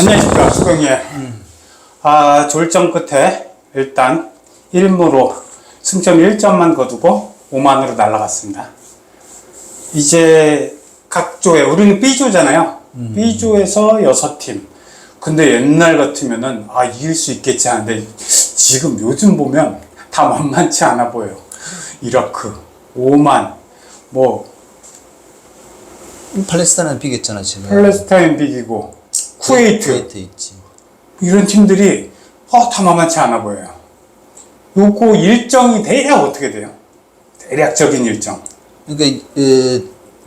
안녕하십니까. 수경이 아 졸전 끝에 일단 1무로 승점 1점만 거두고 5만으로 날아갔습니다. 이제 각 조에 우리는 B조잖아요. B조에서 6팀. 근데 옛날 같으면은 아 이길 수 있겠지 하는데 지금 요즘 보면 다 만만치 않아 보여요. 이라크 오만 뭐. 팔레스타인은 비겼잖아 지금. 팔레스타인 비기고 쿠웨이트 쿠웨이트 있지. 이런 팀들이 어, 다 만만치 않아 보여요. 요거 일정이 대략 어떻게 돼요? 대략적인 일정. 그러니까 에,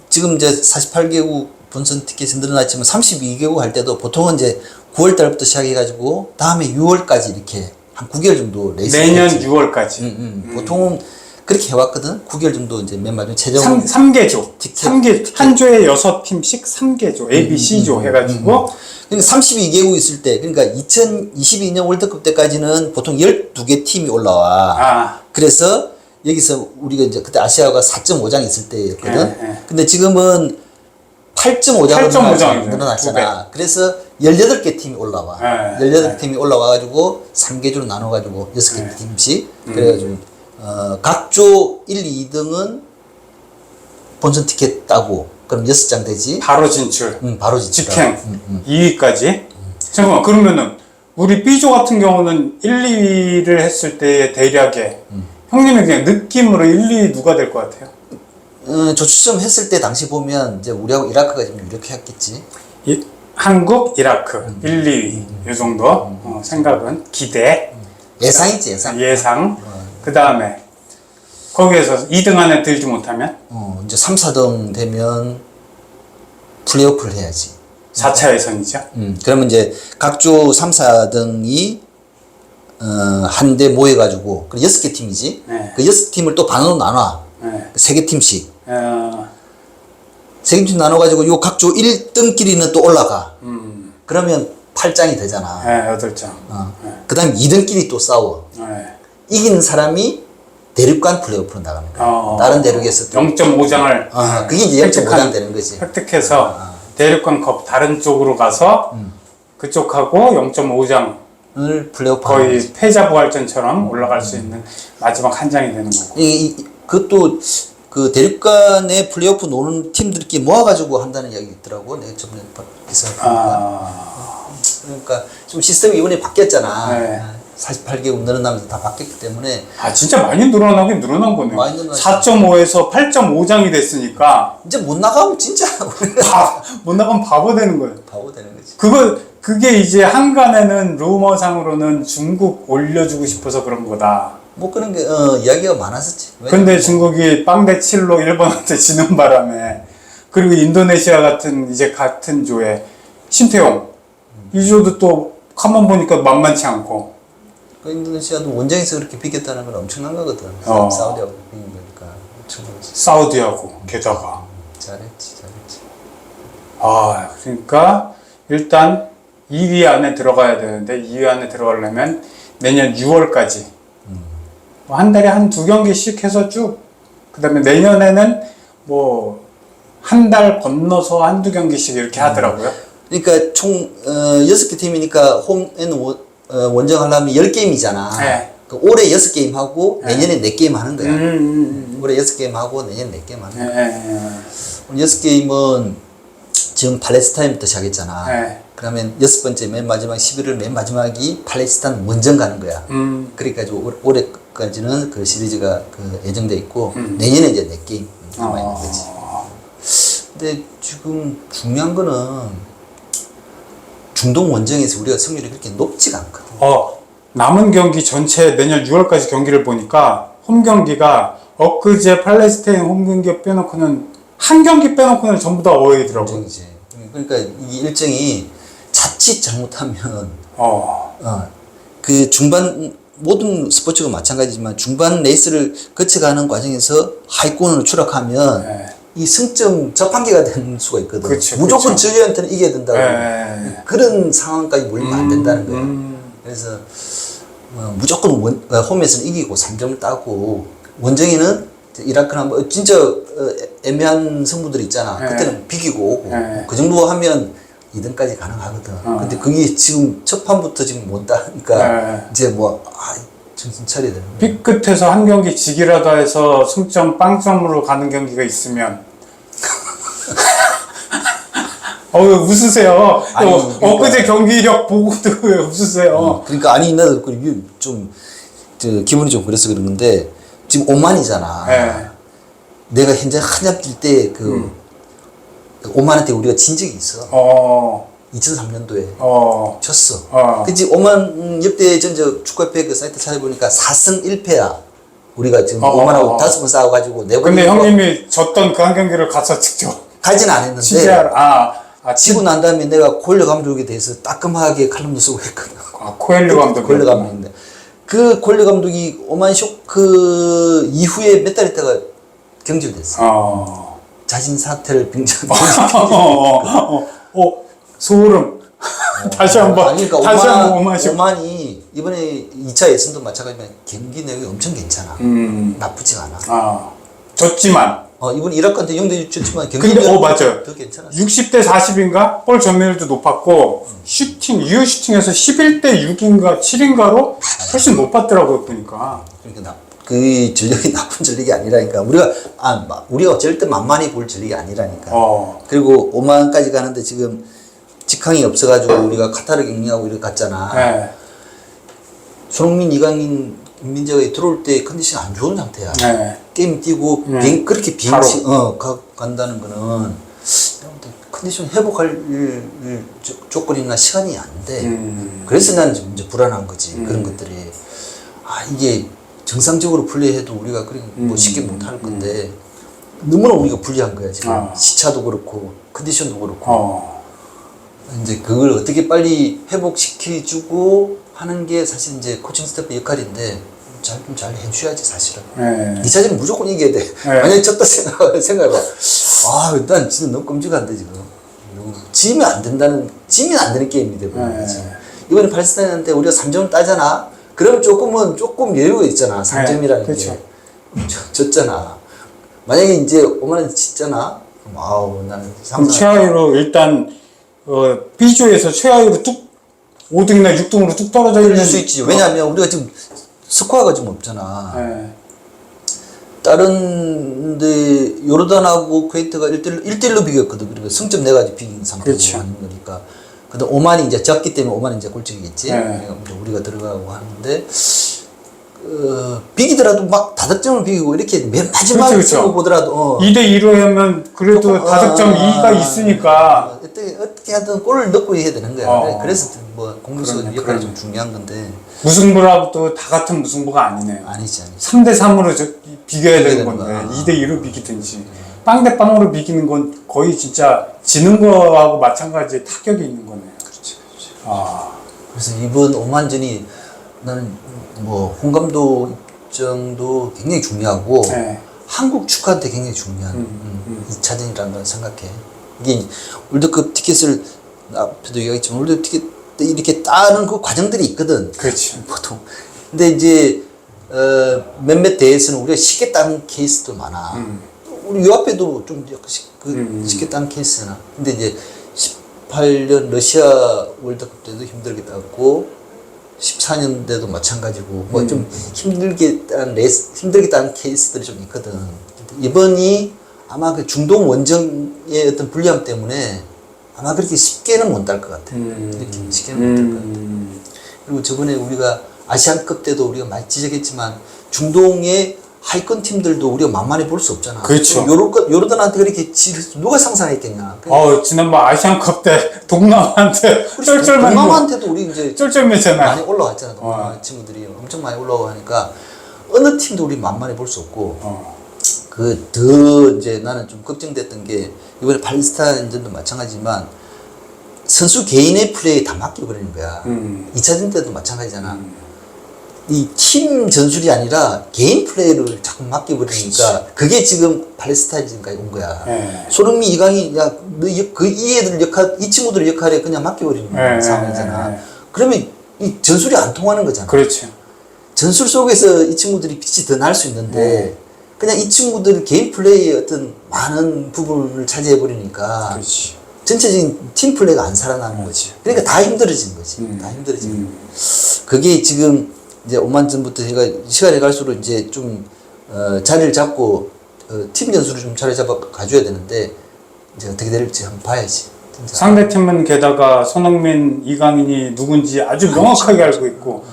지금 이제 48개국 본선 티켓이 늘어났지만 32개국 할 때도 보통은 이제 9월 달부터 시작해가지고 다음에 6월까지 이렇게 한 9개월 정도 레이스. 내년 했지. 6월까지. 음, 음. 보통은 그렇게 해왔거든. 9개월 정도 이제 맨 마지막 최종. 3, 삼개조 티켓, 삼개 티켓. 한 조에 6팀씩 3개조, A, B, C조 해가지고 그러니까 32개국 있을 때, 그러니까 2022년 월드컵 때까지는 보통 12개 팀이 올라와. 아, 그래서 여기서 우리가 이제 그때 아시아가 4.5장 있을 때였거든. 예, 예. 근데 지금은 8.5장으로 8.5 장이죠. 늘어났잖아. 그래서 18개 팀이 올라와. 예, 18개 팀이 올라와가지고 3개조로 나눠가지고 6개 예. 팀씩. 음. 그래가지고, 어, 각조 1, 2등은 본선 티켓 따고, 그럼 6장 되지. 바로 진출, 음, 바로 진출. 직행, 음, 음. 2위까지. 잠깐만, 그러면은 우리 B조 같은 경우는 1, 2위를 했을 때의 대략의 음. 형님의 그냥 느낌으로 1, 2위 누가 될 것 같아요? 어, 조추첨 했을 때 당시 보면 이제 우리하고 이라크가 좀 유력했겠지. 이- 한국, 이라크 음. 1, 2위 이 정도 어, 생각은 기대 예상이지, 예상. 예상 그 다음에 거기에서 2등 안에 들지 못하면 어, 이제 3, 4등 되면 플레이오프를 해야지. 4차 예선이죠. 음, 그러면 이제 각조 3, 4등이 어, 한데 모여가지고 그 여섯 개 팀이지. 네. 그 여섯 팀을 또 반으로 나눠. 네. 세 개 팀씩. 어, 세 개 팀 나눠가지고 요 각조 1등끼리는 또 올라가. 음, 그러면 8장이 되잖아. 네, 8장. 어. 그 다음 2등끼리 또 싸워. 네. 이긴 사람이 대륙간 플레이오프로 나가는 거야. 어, 다른 대륙에서 또. 0.5장을 아, 그게 이제 0.5장 되는 거지. 획득해서 대륙간 컵 다른 쪽으로 가서 음. 그쪽하고 0.5장 을 플레이오프 하는 거지. 거의 패자 부활전처럼 올라갈 수 있는 마지막 한 장이 되는 거고. 이, 이, 그것도 그 대륙간의 플레이오프 노는 팀들끼리 모아가지고 한다는 이야기 있더라고. 내가 저번에 봐- 기사 보니까. 아, 그러니까 좀 시스템이 이번에 바뀌었잖아. 네. 48개국 늘어나면서 다 바뀌었기 때문에 아 진짜 많이 늘어나긴 늘어난 거네요. 많이 늘어나지. 4.5에서 8.5장이 됐으니까 이제 못 나가면 진짜 우리가 바, 못 나가면 바보 되는 거예요. 바보 되는 거지. 그거 그게 이제 한간에는 루머상으로는 중국 올려주고 싶어서 그런 거다. 뭐 그런 게 어, 이야기가 많았었지. 왜냐면 근데 중국이 빵대 7로 일본한테 지는 바람에 그리고 인도네시아 같은 이제 같은 조에 신태용 이 조도 또 가만 보니까 만만치 않고 그 인도네시아도 원정에서 그렇게 비겼다는 건 엄청난 거거든. 어. 사우디하고 비긴 거니까 엄청난 거지. 사우디하고 게다가 잘했지, 잘했지. 아 그러니까 일단 2위 안에 들어가야 되는데 2위 안에 들어가려면 내년 6월까지 뭐한 달에 한 두 경기씩 해서 쭉 그다음에 내년에는 뭐 한 달 건너서 한두 경기씩 이렇게 하더라고요. 그러니까 총 어, 여섯 개 팀이니까 홈앤 원, 어, 원정하려면 열 게임이잖아. 네. 그 올해 여섯 게임 하고 네. 내년에 네 게임 하는 거야. 음, 음, 올해 여섯 게임 하고 내년 네 게임 하는 음. 거야. 예, 예, 오늘 여섯 게임은 지금 팔레스타인부터 시작했잖아. 네. 그러면 여섯 번째 맨 마지막 11월 맨 마지막이 팔레스타인 원정 가는 거야. 음, 그러니까 올- 올해까지는 그 시리즈가 그 예정돼 있고 음. 내년에 이제 네 게임 남아 있는 어. 거지. 근데 지금 중요한 거는 중동 원정에서 우리가 승률이 그렇게 높지가 않거든. 어, 남은 경기 전체 내년 6월까지 경기를 보니까 홈 경기가 엊그제 팔레스타인 홈 경기 빼놓고는 한 경기 빼놓고는 전부 다 어웨이더라고요. 원정이지. 그러니까 이 일정이 자칫 잘못하면 어, 어, 그 중반 모든 스포츠가 마찬가지지만 중반 레이스를 거쳐가는 과정에서 하위권으로 추락하면 네. 이 승점 저판기가 되는 수가 있거든. 그쵸, 무조건 그쵸. 저희한테는 이겨야 된다고. 네. 그런 상황까지 몰리면 안 된다는 거야. 음, 그래서 어, 무조건 원, 어, 홈에서는 이기고 3점을 따고 원정에는 이라크나 뭐 진짜 어, 애매한 승부들 있잖아. 네. 그때는 비기고 오고 네. 그 정도 하면 2등까지 가능하거든. 어. 근데 그게 지금 첫 판부터 지금 못 따니까 네. 이제 뭐 아, 정신 차려야 거야. 삐 끝에서 한 경기 지기라도 해서 승점 빵점으로 가는 경기가 있으면 어왜 웃으세요? 아니, 어, 그러니까. 엊그제 경기력 보고도 왜 웃으세요? 그러니까 아니 나도 그 좀, 저, 기분이 좀 그래서 그런 건데 지금 오만이잖아. 네. 내가 현재 한참 뛸때그 그 오만한테 우리가 진 적이 있어. 어, 2003년도에 어, 졌어. 어. 그치 오만 역대 전저 축구협회 그 사이트 찾아보니까 4승 1패야. 우리가 지금 어, 어, 오만하고 어. 다섯 번 싸워가지고 네 번. 근데 형님이 졌던 그 한 경기를 가서 직접 가지는 않았는데 취재하러 아, 아, 치, 지고 난 다음에 내가 콜려 감독에 대해서 따끔하게 칼럼도 쓰고 했거든. 아 코엘류 감독 콜려 감독인데 그 콜려 감독이 오만 쇼크 이후에 몇 달 있다가 경질됐어. 어. 자진 사퇴를 빙자. 어, 어, 어, 어, 소름. 다시 한번, 아니, 그러니까 다시 오만, 한번 오만씩. 오만이 이번에 2차 예선도 마찬가지지만 경기 내용이 엄청 괜찮아. 음, 나쁘지가 않아. 아, 졌지만, 어, 이번 이라크한테 0대 6쳤지만 경기 근데, 내용이 어, 맞아요. 더 괜찮아. 60대 40인가? 볼 전멸율도 높았고, 슈팅, 유효 슈팅에서 11대 6인가 7인가로 훨씬 높았더라고요, 보니까. 그러니까 나, 그 전력이 나쁜 전력이 아니라니까. 우리가, 아, 마- 우리가 절대 만만히 볼 전력이 아니라니까. 어, 그리고 오만까지 가는데 지금 직항이 없어가지고 우리가 카타르 격리하고 이렇게 갔잖아. 네, 손흥민, 이강인, 민재가 들어올 때 컨디션 안 좋은 상태야. 네. 게임 뛰고 네. 비행, 그렇게 바로. 비행시 어 가, 간다는 거는 컨디션 회복할 일- 일 조- 조건이나 시간이 안 돼. 음, 그래서 난좀 이제 불안한 거지 그런 것들이 아 이게 정상적으로 플레이해도 우리가 뭐 음. 쉽게 못 할 건데 너무나 우리가 불리한 거야 지금 아. 시차도 그렇고 컨디션도 그렇고 어, 이제 그걸 어떻게 빨리 회복시켜주고 하는 게 사실 이제 코칭 스태프 역할인데 잘좀 잘 해줘야지 사실은. 네. 2차전은 무조건 이겨야 돼. 만약에 졌다 생각, 생각해봐. 아, 난 진짜 너무 끔찍한데, 지금. 이거 지면 안 된다는, 지면 안 되는 게임이 거지. 네. 이번에 팔레스타인한테 우리가 3점을 따잖아? 그러면 조금은, 조금 여유가 있잖아. 3점이라는 그렇죠. 게. 졌- 졌잖아. 만약에 이제 오만원 짓잖아? 그럼 아우, 나는 그럼 상상. 최하위로 일단, 어, B조에서 최하위로 뚝, 5등이나 6등으로 뚝 떨어져 있는. 그럴 수 있지. 왜냐하면 우리가 지금 스코어가 좀 없잖아. 네. 다른 데 요르단하고 쿠웨이트가 1대1, 1대1로 비겼거든. 그리고 승점 내가지고 비긴 상태로 그렇죠. 하는 거니까. 근데 오만이 이제 졌기 때문에 오만이 이제 꼴찌겠지. 네. 우리가 들어가고 하는데 어, 비기더라도 막 다득점을 비기고 이렇게 맨 마지막에 그렇죠, 그렇죠. 쓰고 보더라도 어, 2대 2로 하면 그래도 조금, 다득점 아, 2가 아, 있으니까. 어, 어떻게, 어떻게 하든 골을 넣고 해야 되는 거야. 어. 그래서 뭐 공격수 그러네, 역할이. 좀 중요한 건데 무승부라고 또 다 같은 무승부가 아니네요. 아니지 아니지. 3대 3으로 저, 비겨야 되는 건데, 거야. 2대 2로 비기든지. 빵 대 빵으로 비기는 건 거의 진짜 지는 거하고 마찬가지의 타격이 있는 거네요. 그렇지 그렇지. 아, 그래서 이번 오만전이 나는 뭐 홍 감독 입장도 굉장히 중요하고 네. 한국 축구한테 굉장히 중요한 음, 음, 2차전이라는 걸 생각해. 이게 월드컵 티켓을 앞에도 얘기했지만 월드컵 티켓 이렇게 따는 그 과정들이 있거든. 그렇죠. 보통. 근데 이제 어, 몇몇 대회에서는 우리가 쉽게 따는 케이스도 많아. 음. 우리 요 앞에도 좀 쉽- 그 음. 쉽게 따는 케이스나. 근데 이제 18년 러시아 월드컵 때도 힘들게 땄고 14년대도 마찬가지고 뭐좀 힘들게 딴 레이스 힘들게 딴 케이스들이 좀 있거든. 이번이 아마 그 중동 원정의 어떤 불리함 때문에 아마 그렇게 쉽게는 못딸것 같아. 음. 이렇게 쉽게는 못딸것 같아. 음. 그리고 저번에 우리가 아시안컵 때도 우리가 많이 지적했지만 중동의 하위권 팀들도 우리가 만만히 볼 수 없잖아. 그렇죠. 요르, 요르단한테 그렇게 지, 누가 상상했겠냐. 어, 지난번 아시안컵 때 동남아한테 쩔쩔만 동남아한테도 우리 이제 쩔쩔매잖아. 많이 올라왔잖아. 동남아 어. 친구들이 엄청 많이 올라오고 하니까 어느 팀도 우리 만만히 볼 수 없고 어. 그 더 이제 나는 좀 걱정됐던 게 이번에 팔레스타인전도 마찬가지지만 선수 개인의 플레이에 다 맡겨버리는 거야. 음. 2차전 때도 마찬가지잖아. 이팀 전술이 아니라 개인 플레이를 자꾸 맡겨버리니까 그게 지금 팔레스타인전까지 온 거야. 네. 손흥민, 이강인, 야, 너그이 애들 역할, 이 친구들 역할에 그냥 맡겨버리는 네, 상황이잖아. 네, 네. 그러면 이 전술이 안 통하는 거잖아. 그렇죠. 전술 속에서 이 친구들이 빛이 더 날 수 있는데 네. 그냥 이 친구들 개인 플레이의 어떤 많은 부분을 차지해 버리니까 그렇지. 전체적인 팀 플레이가 안 살아나는 거지. 그러니까 다 힘들어지는 거지. 음. 다 힘들어지는 음. 거지. 그게 지금 이제 5만 전부터 제가 시간이 갈수록 이제 좀 어, 자리를 잡고 어, 팀 연수를 좀 자리 잡아 가줘야 되는데 이제 어떻게 될지 한번 봐야지. 진짜. 상대팀은 게다가 손흥민, 이강인이 누군지 아주 명확하게 알고 있고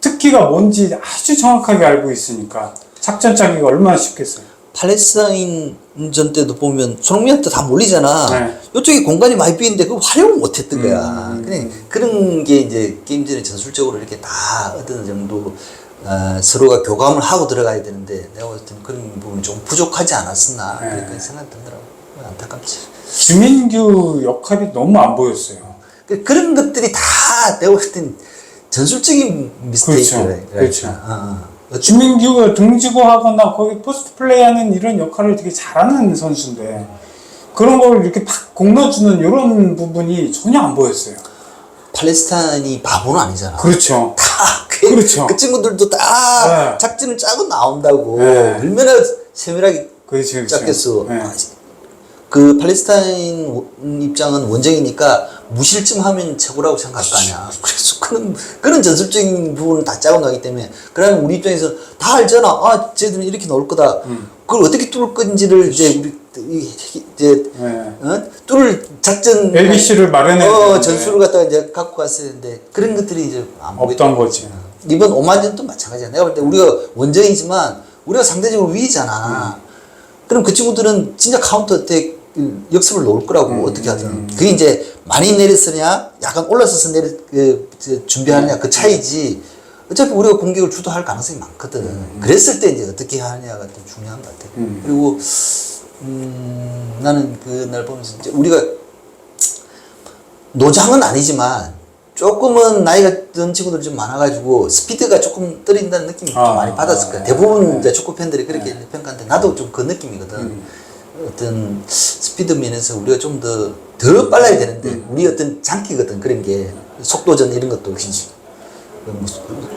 특기가 뭔지 아주 정확하게 알고 있으니까 작전 짜기가 얼마나 쉽겠어요. 팔레스타인 전 때도 보면 손흥민한테 다 몰리잖아. 네. 이쪽에 공간이 많이 비는데 그 활용을 못했던 거야. 음. 그냥 그런 게 이제 게임 전에 전술적으로 이렇게 다 어떤 정도 어, 서로가 교감을 하고 들어가야 되는데 내가 봤을 때는 그런 부분이 좀 부족하지 않았었나 네. 그런 생각이 들더라고. 안타깝지. 주민규 역할이 너무 안 보였어요. 그- 그런 것들이 다 내가 봤을 땐 전술적인 미스테이크래. 그렇죠. 그렇죠. 어, 어. 주민규가 등지고 하거나 거기 포스트 플레이하는 이런 역할을 되게 잘하는 선수인데 그런 걸 이렇게 팍 공넣어주는 이런 부분이 전혀 안 보였어요. 팔레스타인이 바보는 아니잖아. 그렇죠. 다 그, 그렇죠. 그 친구들도 다 네. 작전을 짜고 나온다고 네. 얼마나 세밀하게 그렇지, 그렇죠. 짰겠어. 네. 그 팔레스타인 원- 입장은 원정이니까 무실점 하면 최고라고 생각할 거 아니야. 그래서 그런 그런 전술적인 부분을 다 짜고 나기 때문에 그러면 우리 입장에서 다 알잖아. 아, 쟤들은 이렇게 나올 거다. 음. 그걸 어떻게 뚫을 건지를 이제 우리 이- 이제 네. 어? 뚫을 작전 ABC를 마련해야 어. 전술을 갖다가 이제 갖고 갔어야 되는데 그런 것들이 이제 안. 없던 거지. 이번 오만전도 마찬가지야. 내가 볼 때 우리가 원정이지만 우리가 상대적으로 위잖아. 그럼 그 친구들은 진짜 카운터 어택 역습을 놓을 거라고 어떻게 하든. 그게 이제 많이 내렸으냐, 약간 올라서서 내려 그, 저, 준비하느냐 그 차이지. 어차피 우리가 공격을 주도할 가능성이 많거든. 그랬을 때 이제 어떻게 하느냐가 좀 중요한 것 같아. 음. 그리고 음, 나는 그날 보면서 이제 우리가 노장은 아니지만 조금은 나이가 든 친구들이 좀 많아가지고 스피드가 조금 떨어진다는 느낌이 좀 아, 많이 받았을 거야. 아, 대부분 네. 이제 축구 팬들이 그렇게 평가하는데 나도 좀 그 느낌이거든. 음. 어떤 스피드 면에서 우리가 좀 더 더 빨라야 되는데 음. 우리 어떤 장기거든 그런 게 속도전 이런 것도 그뭐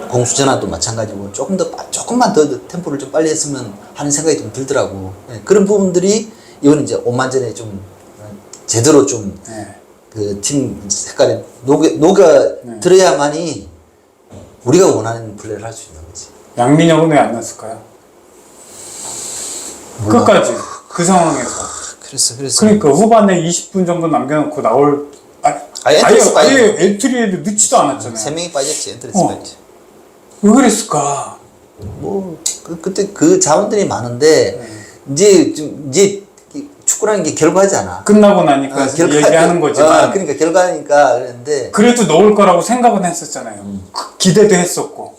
공수전화도 마찬가지고 조금 더 빠- 조금만 더 템포를 좀 빨리 했으면 하는 생각이 좀 들더라고. 예, 그런 부분들이 이번 이제 오만전에 좀 어, 제대로 좀 네. 그팀 색깔에 녹여, 녹아 네. 들어야만이 우리가 원하는 플레이를 할 수 있는 거지. 양민혁은 왜 안 났을까요? 끝까지 그 상황에서. 그래서 그래서 그러니까 후반에 20분 정도 남겨놓고 나올 아니, 아예 아예 엔트리스. 아예 엔트리에도 넣지도 않았잖아요. 세 명이 빠졌지 엔트리스 어. 빠졌지. 왜 그랬을까? 뭐 그, 그때 그 자원들이 많은데 이제 좀 이제 이 축구라는 게 결과잖아. 끝나고 나니까 어, 얘기하는 거지만 어, 그러니까 결과니까 그랬는데 그래도 넣을 거라고 생각은 했었잖아요. 음. 그 기대도 했었고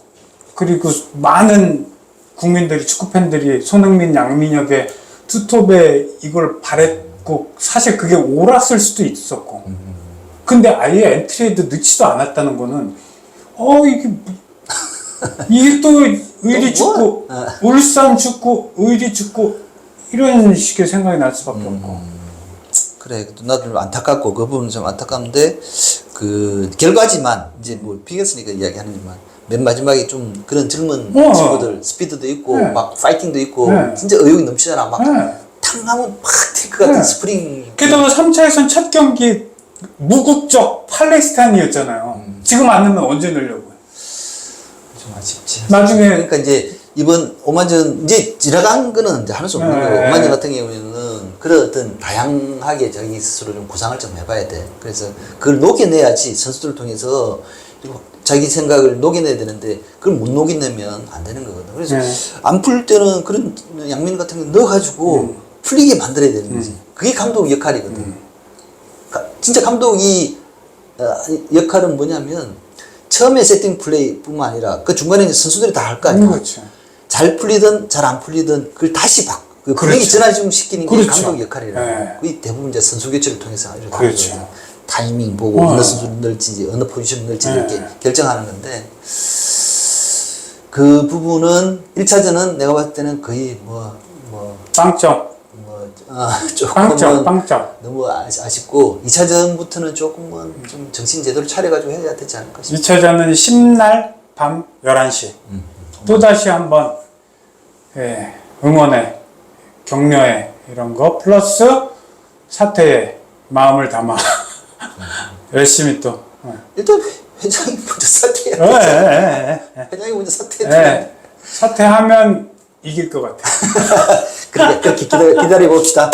그리고 많은 국민들이 축구 팬들이 손흥민, 양민혁의 투톱에 이걸 바랬고 사실 그게 옳았을 수도 있었고 음. 근데 아예 엔트리에도 넣지도 않았다는 거는 어 이게 뭐- 이게 또 의리 또 뭐? 어. 울산 축구, 의리 축구 이런 식의 생각이 날 수밖에 음. 없고 그래 나도 좀 안타깝고 그 부분은 좀 안타까운데 그 결과지만 이제 뭐 비겼으니까 이야기하는지만 맨 마지막에 좀 그런 젊은 어. 친구들 스피드도 있고 네. 막 파이팅도 있고 네. 진짜 의욕이 넘치잖아 막 네. 탕하면 팍튈것 같은 네. 스프링 게다가 3차에선 첫 경기 무국적 팔레스타인이었잖아요. 음. 지금 안 넣으면 언제 넣으려고요? 좀 아쉽지 나중에 그러니까 이제 이번 오만전 이제 지나간 거는 이제 할수 없는 네. 거고 오만전 같은 경우에는 그런 어떤 다양하게 자기 스스로 좀 구상을 좀 해봐야 돼. 그래서 그걸 녹여내야지 선수들을 통해서 그리고 자기 생각을 녹여내야 되는데 그걸 못 녹여내면 안 되는 거거든. 그래서 네. 안풀 때는 그런 양면 같은 거 넣어가지고 풀리게 만들어야 되는 거지. 그게 감독 역할이거든. 가- 진짜 감독이 어, 역할은 뭐냐면 처음에 세팅 플레이뿐만 아니라 그 중간에 이제 선수들이 다 할 거 아니야. 그렇죠. 잘 풀리든 잘 안 풀리든 그걸 다시 바, 그 분위기 그렇죠. 전환 시키는 게 그렇죠. 감독 역할이라. 네. 그게 대부분 이제 선수 교체를 통해서 이렇게 그렇죠. 타이밍 보고 어. 어느 선수 넣을지 어느 포지션 넣을지 네. 이렇게 결정하는 건데 그 부분은 1차전은 내가 봤을 때는 거의 뭐, 뭐, 빵점, 뭐, 어, 빵점, 조금은 빵점. 너무 아- 아쉽고 2차전부터는 조금은 좀 정신 제대로 차려가지고 해야 되지 않을까 싶어. 2차전은 10날 밤 11시. 음. 또다시 한번 예, 응원에, 격려에 이런 거 플러스 사퇴에 마음을 담아 열심히 또. 어. 일단 회장이 먼저 사퇴해. 예, 예, 예, 회장이 먼저 사퇴해. 예. 예. 사퇴하면 이길 것 같아. 그래, 그렇게 기다려, 기다려 봅시다.